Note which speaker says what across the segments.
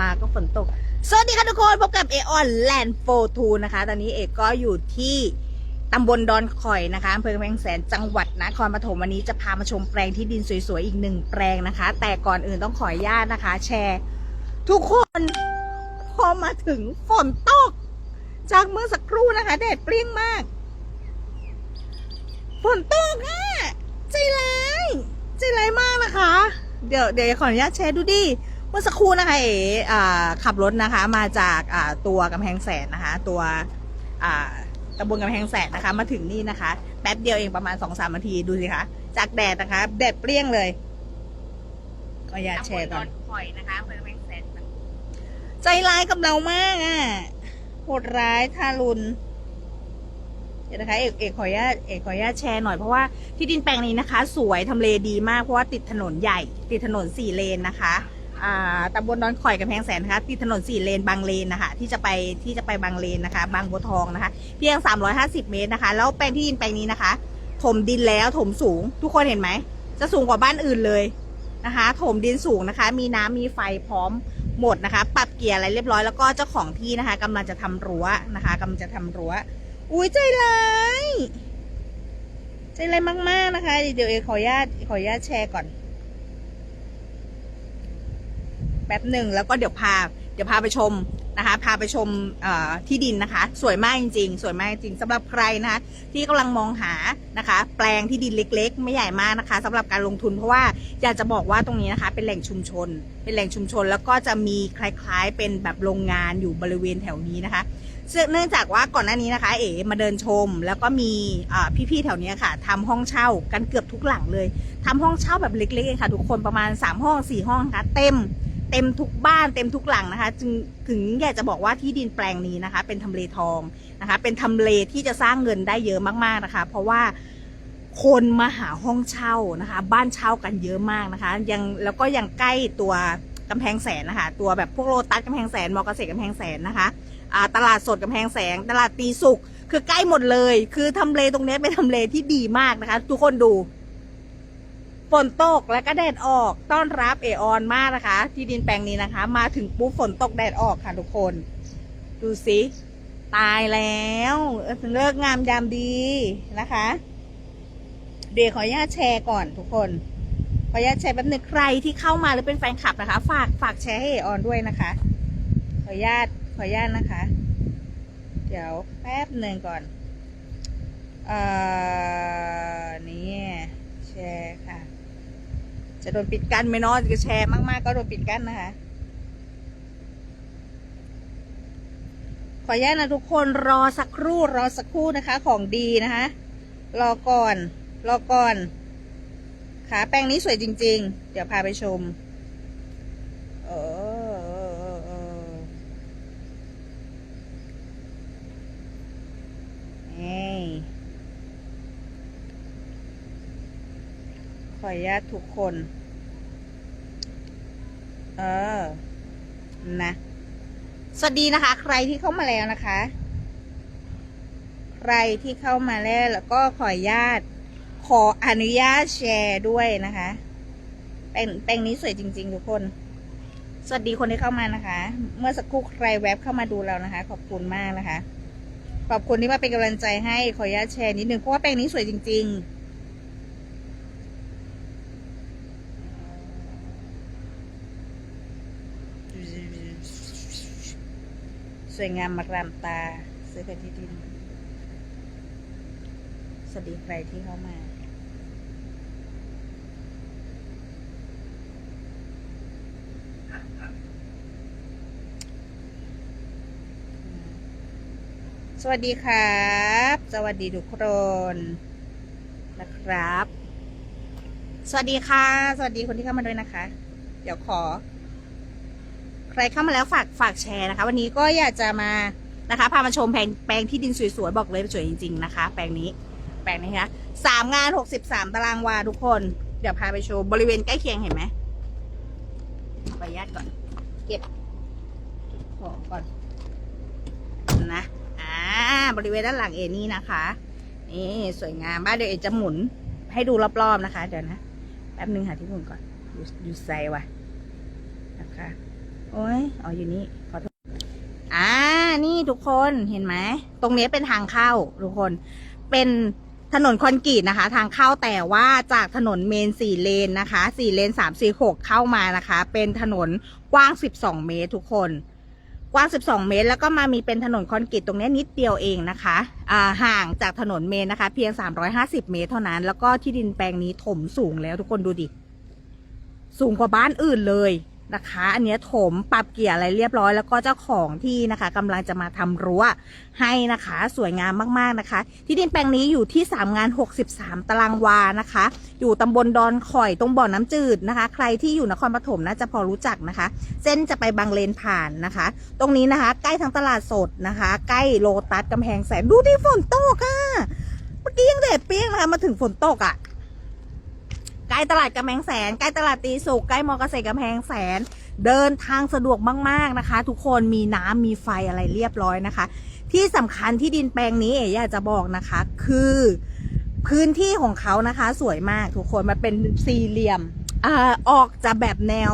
Speaker 1: มาก็ฝนตก สวัสดีค่ะทุกคน พบกับเอออนแลนด์โฟทูนะคะ ตอนนี้เอกก็อยู่ที่ตำบลดอนคอยนะคะอำเภอกำแพงแสนจังหวัดนครปฐมวันนี้จะพามาชมแปลงที่ดินสวยๆ อีกหนึ่งแปลงนะคะ แต่ก่อนอื่นต้องขออนุญาตนะคะ แชร์ ทุกคนพอมาถึงฝนตก จากเมื่อสักครู่นะคะแดดเปรี้ยงมากฝนตกอะใจร้ายใจร้ายมากนะคะ เดี๋ยวเดี๋ยวขออนุญาตแชร์ดูดิ เมื่อสักครู่นะคะเอ๋อ่าขับรถนะคะมาจากอ่าตัวกำแพงแสนนะคะ ตัวอ่าตำบลกำแพงแสนนะคะ มาถึงนี่นะคะ แป๊บเดียวเองประมาณสองสามนาทีดูสิคะจากแดดนะคะแดดเปรี้ยงเลยขออนุญาตแชร์ตอนคอยนะคะอำเภอกำแพงแสนใจร้ายกับเรามากอะโหดร้ายทารุณเดี๋ยวนะคะเอกเอกขออนุญาตเอกขออนุญาตแชร์หน่อยเพราะว่าที่ดินแปลงนี้นะคะ สวยทำเลดีมากเพราะว่าติดถนนใหญ่ ติดถนนสี่เลนนะคะอ่า ตำบลดอนข่อยกับแพงแสนนะคะติดถนนสี่เลนบางเลนนะคะที่จะไปที่จะไปบางเลนนะคะ บางบัวทองนะคะ เพียง 350 เมตรนะคะ แล้วแปลงที่ดินแปลงนี้นะคะ ถมดินแล้วถมสูง ทุกคนเห็นไหม จะสูงกว่าบ้านอื่นเลยนะคะ ถมดินสูงนะคะ มีน้ำมีไฟพร้อมหมดนะคะ ปรับเกียร์อะไรเรียบร้อยแล้วก็เจ้าของที่นะคะกำลังจะทำรั้วนะคะกำลังจะทำรั้ว อุ้ยใจร้ายใจร้ายมากๆนะคะ เดี๋ยวเอขออนุญาตขออนุญาตแชร์ก่อน แป๊บหนึ่งแล้วก็เดี๋ยวพาเดี๋ยวพาไปชมนะคะ พาไปชมที่ดินนะคะ สวยมากจริง ๆ สวยมากจริงสำหรับใครนะคะที่กำลังมองหานะคะ แปลงที่ดินเล็ก ๆ ไม่ใหญ่มากนะคะสำหรับการลงทุนเพราะว่าอยากจะบอกว่าตรงนี้นะคะ เป็นแหล่งชุมชน เป็นแหล่งชุมชน แล้วก็จะมีคล้ายๆ เป็นแบบโรงงานอยู่บริเวณแถวนี้นะคะเนื่องจากว่าก่อนหน้านี้นะคะ เอ๋มาเดินชม แล้วก็มีพี่ๆแถวเนี้ยค่ะทำห้องเช่ากันเกือบทุกหลังเลยทำห้องเช่าแบบเล็กๆเองค่ะ ทุกคนประมาณ 3 ห้อง 4 ห้องนะคะเต็ม ต็มทุกบ้านเต็มทุกหลังนะคะ จึงถึงอยากจะบอกว่าที่ดินแปลงนี้นะคะ เป็นทำเลทองนะคะ เป็นทำเลที่จะสร้างเงินได้เยอะมากๆนะคะ เพราะว่าคนมาหาห้องเช่านะคะ บ้านเช่ากันเยอะมากนะคะ ยังแล้วก็ยังใกล้ตัวกำแพงแสนนะคะ ตัวแบบพวกโลตัสกำแพงแสนมอเกษตรกำแพงแสนนะคะตลาดสดกำแพงแสง ตลาดตีสุกคือใกล้หมดเลย คือทำเลตรงนี้เป็นทำเลที่ดีมากนะคะ ทุกคนดู นตกแล้วก็แดดออกต้อนรับเอออนมากนะคะ ที่ดินแปลงนี้นะคะ มาถึงปุ๊บฝนตกแดดออกค่ะทุกคน ดูสิตายแล้วเออเลิกงามยามดีนะคะ เดี๋ยวขออนุญาตแชร์ก่อนทุกคนขออนุญาตแชร์แป๊บนึงใครที่เข้ามาหรือเป็นแฟนคลับนะคะ ฝากฝากแชร์ให้เอออนด้วยนะคะ ขออนุญาตขออนุญาตนะคะ เดี๋ยวแป๊บหนึ่งก่อนเอ่อนี่แชร์ค่ะ จะโดนปิดกั้นไหมเนาะจะแชร์มาก ๆ ก็โดนปิดกั้นนะคะ ขออนุญาตนะทุกคนรอสักครู่รอสักครู่นะคะ ของดีนะคะ รอก่อน รอก่อน ขาแปลงนี้สวยจริง ๆ เดี๋ยวพาไปชม เออเออเออเออนี่ขออนุญาตทุกคน เออ นะ สวัสดีนะคะ ใครที่เข้ามาแล้วนะคะ ใครที่เข้ามาแล้วแล้วก็ขออนุญาต ขออนุญาตแชร์ด้วยนะคะ แปลงแปลงนี้สวยจริง ๆ ทุกคน สวัสดีคนที่เข้ามานะคะ เมื่อสักครู่ใครแวบเข้ามาดูเรานะคะ ขอบคุณมากนะคะ ขอบคุณที่มาเป็นกำลังใจให้ ขออนุญาตแชร์นิดนึงเพราะว่าแปลงนี้สวยจริง ๆ สวยงามมารามตา ซื้อกันที่ดิน สวัสดีใครที่เข้ามาสวัสดีครับ สวัสดีทุกคนนะครับ สวัสดีค่ะ สวัสดีคนที่เข้ามาด้วยนะคะ เดี๋ยวขอ ใครเข้ามาแล้วฝากฝากแชร์นะคะ วันนี้ก็อยากจะมานะคะพามาชมแปลงแปลงที่ดินสวยๆบอกเลยสวยจริง ๆ นะคะ แปลงนี้แปลงนี้นะคะสามงานหกสิบสามตารางวาทุกคน เดี๋ยวพาไปชมบริเวณใกล้เคียงเห็นไหมขออนุญาตก่อน เก็บของก่อนนะอ่าบริเวณด้านหลังเอนี่นะคะ นี่สวยงามบ้านเดี๋ยวเอจะหมุนให้ดูรอบๆนะคะ เดี๋ยวนะ แป๊บนึงหาที่หมุนก่อนอยู่อยู่ไซว่ะนะคะ โอ้ยอ๋ออยู่นี่ขอโทษอ่า นี่ทุกคนเห็นไหม ตรงนี้เป็นทางเข้าทุกคน เป็นถนนคอนกรีตนะคะ ทางเข้าแต่ว่าจากถนนเมนสี่เลนนะคะสี่เลนสามสี่หกเข้ามานะคะ เป็นถนนกว้างสิบสองเมตรทุกคนกว้าง 12 เมตร แล้วก็มามีเป็นถนนคอนกรีตตรงนี้นิดเดียวเองนะคะ อ่า ห่างจากถนนเมนนะคะ เพียง 350 เมตรเท่านั้น แล้วก็ที่ดินแปลงนี้ถมสูงแล้วทุกคนดูดิ สูงกว่าบ้านอื่นเลย นะคะ อันเนี้ยถมปรับเกียร์อะไรเรียบร้อย แล้วก็เจ้าของที่นะคะกำลังจะมาทำรั้วให้นะคะ สวยงามมากๆนะคะ ที่ดินแปลงนี้อยู่ที่3งาน 63 ตารางวานะคะ อยู่ตำบลดอนข่อยตรงบ่อน้ำจืดนะคะ ใครที่อยู่นครปฐมน่าจะพอรู้จักนะคะ เส้นจะไปบางเลนผ่านนะคะ ตรงนี้นะคะ ใกล้ทั้งตลาดสดนะคะ ใกล้โลตัสกำแพงแสนดูที่ฝนตกอะ่ะเมื่อกี้ยังแดดเปรี้ยงนะคะมาถึงฝนตกอะ่ะ ใกล้ตลาดกำแพงแสนใกล้ตลาดตีสุกใกล้มอเกษตรกำแพงแสน เดินทางสะดวกมากๆนะคะ ทุกคนมีน้ำมีไฟอะไรเรียบร้อยนะคะ ที่สำคัญที่ดินแปลงนี้เอ๋อยากจะบอกนะคะ คือพื้นที่ของเขานะคะ สวยมากทุกคนมันเป็นสี่เหลี่ยมอ่าออกจะแบบแนว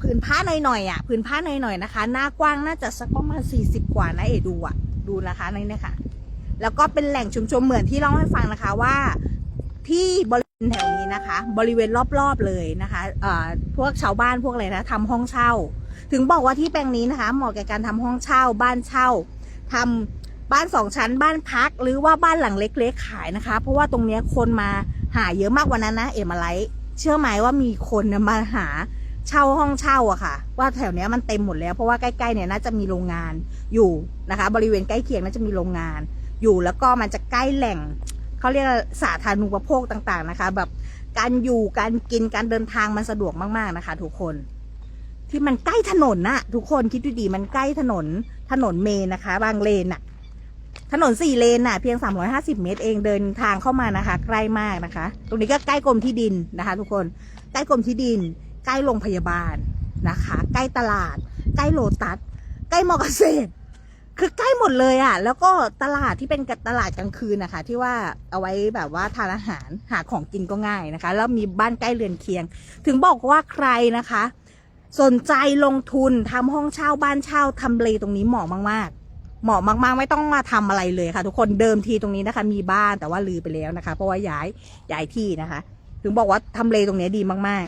Speaker 1: พื้นผ้าหน่อยๆอะพื้นผ้าหน่อยๆนะคะ หน้ากว้างน่าจะสักประมาณ40กว่านะเอ๋ดูอะดูนะคะนี่นะคะแล้วก็เป็นแหล่งชุมชนเหมือนที่เล่าให้ฟังนะคะว่าที่บริ แถวนี้นะคะ บริเวณรอบๆเลยนะคะเอ่อพวกชาวบ้านพวกอะไรนะทำห้องเช่า ถึงบอกว่าที่แปลงนี้นะคะเหมาะแก่การทำห้องเช่า บ้านเช่าทำบ้านสองชั้น บ้านพัก หรือว่าบ้านหลังเล็กๆขายนะคะ เพราะว่าตรงนี้คนมาหาเยอะมากกว่านั้นนะเอมาไลเชื่อไหมว่ามีคนมาหาเช่าห้องเช่าอะค่ะ ว่าแถวนี้มันเต็มหมดแล้ว เพราะว่าใกล้ๆเนี่ยน่าจะมีโรงงานอยู่นะคะ บริเวณใกล้เคียงน่าจะมีโรงงานอยู่แล้วก็มันจะใกล้แหล่ง เขาเรียกว่าสาธารณูปโภคต่างๆนะคะ แบบการอยู่การกินการเดินทางมันสะดวกมากๆนะคะ ทุกคนที่มันใกล้ถนนน่ะ ทุกคนคิดดูดีมันใกล้ถนนถนนเมนนะคะ บางเลนน่ะ ถนนสี่เลนน่ะ เพียง 350 เมตรเองเดินทางเข้ามานะคะ ใกล้มากนะคะ ตรงนี้ก็ใกล้กรมที่ดินนะคะ ทุกคนใกล้กรมที่ดิน ใกล้โรงพยาบาลนะคะ ใกล้ตลาด ใกล้โลตัสใกล้มอเกษตร คือใกล้หมดเลยอะ แล้วก็ตลาดที่เป็นตลาดกลางคืนนะคะ ที่ว่าเอาไว้แบบว่าทานอาหารหาของกินก็ง่ายนะคะ แล้วมีบ้านใกล้เรือนเคียง ถึงบอกว่าใครนะคะ สนใจลงทุนทำห้องเช่าบ้านเช่าทำเลตรงนี้เหมาะมากๆ เหมาะมากๆ ไม่ต้องมาทำอะไรเลยค่ะ ทุกคนเดิมทีตรงนี้นะคะ มีบ้านแต่ว่าลือไปแล้วนะคะ เพราะว่าย้ายย้ายที่นะคะ ถึงบอกว่าทำเลตรงนี้ดีมาก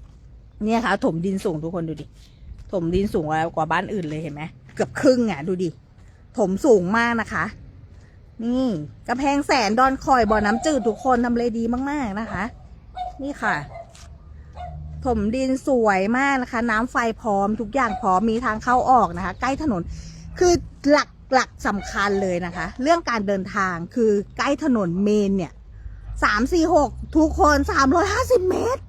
Speaker 1: ๆ เนี่ยค่ะ ถมดินสูงทุกคนดูดิถมดินสูงกว่าบ้านอื่นเลยเห็นไหม เกือบครึ่งอะ ดูดิ ถมสูงมากนะคะ นี่กระแพงแสนดอนคอยบ่อน้ำจืดทุกคนทำเลดีมากๆนะคะ นี่ค่ะ ถมดินสวยมากนะคะ น้ำไฟพร้อมทุกอย่างพร้อมมีทางเข้าออกนะคะ ใกล้ถนน คือหลักหลักสำคัญเลยนะคะ เรื่องการเดินทางคือใกล้ถนนเมนเนี่ยสามสี่หกทุกคนสามร้อยห้าสิบเมตร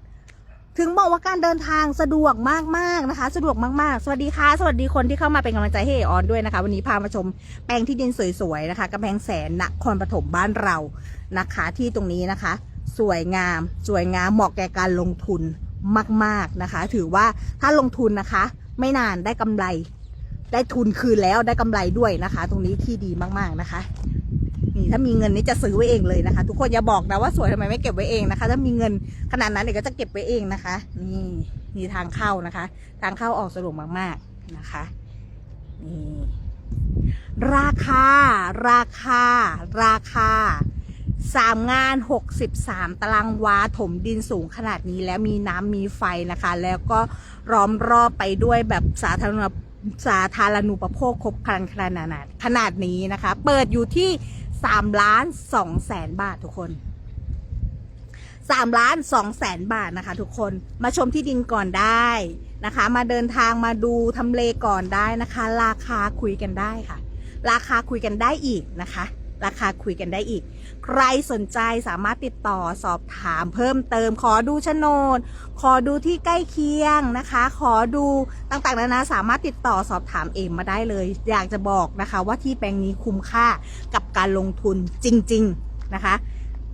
Speaker 1: ถึงบอกว่าการเดินทางสะดวกมากๆนะคะ สะดวกมากๆ สวัสดีค่ะ สวัสดีคนที่เข้ามาเป็นกำลังใจให้เอออนด้วยนะคะ วันนี้พามาชมแปลงที่ดินสวยๆนะคะกำแพงแสนนครปฐมบ้านเรานะคะ ที่ตรงนี้นะคะ สวยงาม สวยงามเหมาะแก่การลงทุนมากๆนะคะ ถือว่าถ้าลงทุนนะคะ ไม่นานได้กำไร ได้ทุนคืนแล้วได้กำไรด้วยนะคะ ตรงนี้ที่ดีมากๆนะคะ นี่ถ้ามีเงินนี่จะซื้อไว้เองเลยนะคะ ทุกคนอย่าบอกนะว่าสวยทำไมไม่เก็บไว้เองนะคะ ถ้ามีเงินขนาดนั้นเดี๋ยก็จะเก็บไว้เองนะคะ นี่มีทางเข้านะคะ ทางเข้าออกสะดวกมาก ๆนะคะนี่ราคา ราคา ราคาสามงาน 63 ตารางวาถมดินสูงขนาดนี้แล้วมีน้ำมีไฟนะคะ แล้วก็ล้อมรอบไปด้วยแบบสาธารณสาธารณูปโภคครบครันขนาดขนาดนี้นะคะ เปิดอยู่ที่ สามล้านสองแสนบาททุกคนสามล้านสองแสนบาทนะคะ ทุกคนมาชมที่ดินก่อนได้นะคะ มาเดินทางมาดูทำเลก่อนได้นะคะ ราคาคุยกันได้ค่ะ ราคาคุยกันได้อีกนะคะ ราคาคุยกันได้อีก ใครสนใจสามารถติดต่อสอบถามเพิ่มเติม ขอดูโฉนด ขอดูที่ใกล้เคียงนะคะ ขอดูต่างๆนานาสามารถติดต่อสอบถามเองมาได้เลย อยากจะบอกนะคะว่าที่แปลงนี้คุ้มค่ากับการลงทุนจริง ๆนะคะ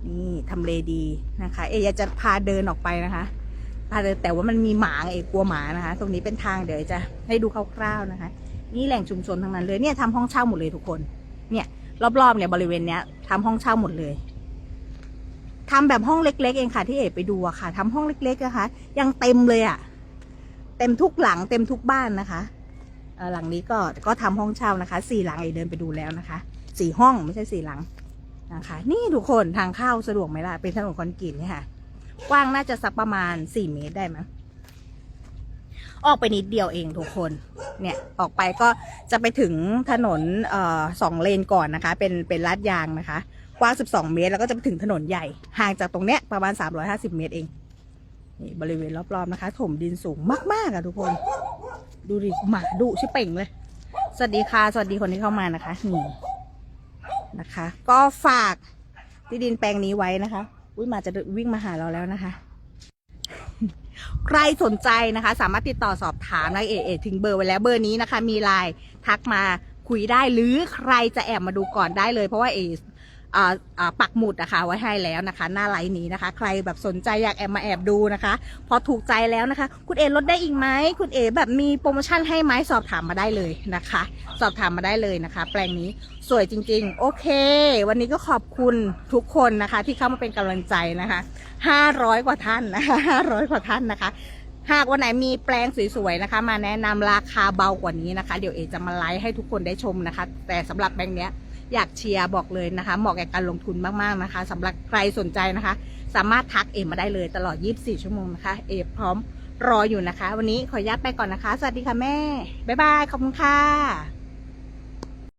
Speaker 1: นี่ทำเลดีนะคะ เออยากจะพาเดินออกไปนะคะพาเดินแต่ว่ามันมีหมาเอกกลัวหมานะคะ ตรงนี้เป็นทางเดี๋ยวจะให้ดูคร่าวๆนะคะ นี่แหล่งชุมชนทั้งนั้นเลยเนี่ยทำห้องเช่าหมดเลยทุกคน เนี่ย รอบๆเนี่ยบริเวณเนี้ยทำห้องเช่าหมดเลยทำแบบห้องเล็ก ๆ เองค่ะที่เอกไปดูอะค่ะทำห้องเล็กๆนะคะยังเต็มเลยอะเต็มทุกหลังเต็มทุกบ้านนะคะหลังนี้ก็ก็ทำห้องเช่านะคะสี่หลังเอเดินไปดูแล้วนะคะสี่ห้องไม่ใช่สี่หลังนะคะ นี่ทุกคนทางเข้าสะดวกไหมล่ะเป็นถนนคอนกรีตเนี่ยค่ะกว้างน่าจะสักประมาณสี่เมตรได้ไหม ออกไปนิดเดียวเองทุกคน เนี่ยออกไปก็จะไปถึงถนนออสองเลนก่อนนะคะ เป็นเป็นลาดยางนะคะกว้าง 12 เมตร แล้วก็จะไปถึงถนนใหญ่ ห่างจากตรงเนี้ยประมาณ 350 เมตรเองนี่บริเวณรอบๆนะคะ ถมดินสูงมากๆอะทุกคน ดูดิหมาดุชิเป่งเลย สวัสดีค่ะ สวัสดีคนที่เข้ามานะคะนี่นะคะ ก็ฝากที่ดินแปลงนี้ไว้นะคะ อุ้ยหมาจะวิ่งมาหาเราแล้วนะคะ ใครสนใจนะคะ สามารถติดต่อสอบถามนายเอเอถึงเบอร์ไว้แล้วเบอร์นี้นะคะ มีไลน์ทักมาคุยได้หรือใครจะแอบมาดูก่อนได้เลย เพราะว่าเอ ปักหมุดนะคะไว้ให้แล้วนะคะ หน้าไลน์นี้นะคะ ใครแบบสนใจอยากแอบมาแอบดูนะคะ พอถูกใจแล้วนะคะ คุณเอลดได้อีกไหมคุณเอแบบมีโปรโมชั่นให้ไหมสอบถามมาได้เลยนะคะ สอบถามมาได้เลยนะคะ แปลงนี้สวยจริง ๆ โอเค วันนี้ก็ขอบคุณทุกคนนะคะ ที่เข้ามาเป็นกำลังใจนะคะ500 กว่าท่านนะคะ500 กว่าท่านนะคะหากวันไหนมีแปลงสวยๆนะคะ มาแนะนำราคาเบากว่านี้นะคะ เดี๋ยวเอจะมาไลฟ์ให้ทุกคนได้ชมนะคะ แต่สำหรับแบงเนี้ย อยากเชียร์บอกเลยนะคะ เหมาะแก่การลงทุนมากๆนะคะสำหรับใครสนใจนะคะ สามารถทักเอมาได้เลยตลอด 24 ชั่วโมงนะคะ เอพร้อมรออยู่นะคะ วันนี้ขออนุญาตไปก่อนนะคะ สวัสดีค่ะแม่ บ๊ายบาย ขอบคุณค่ะ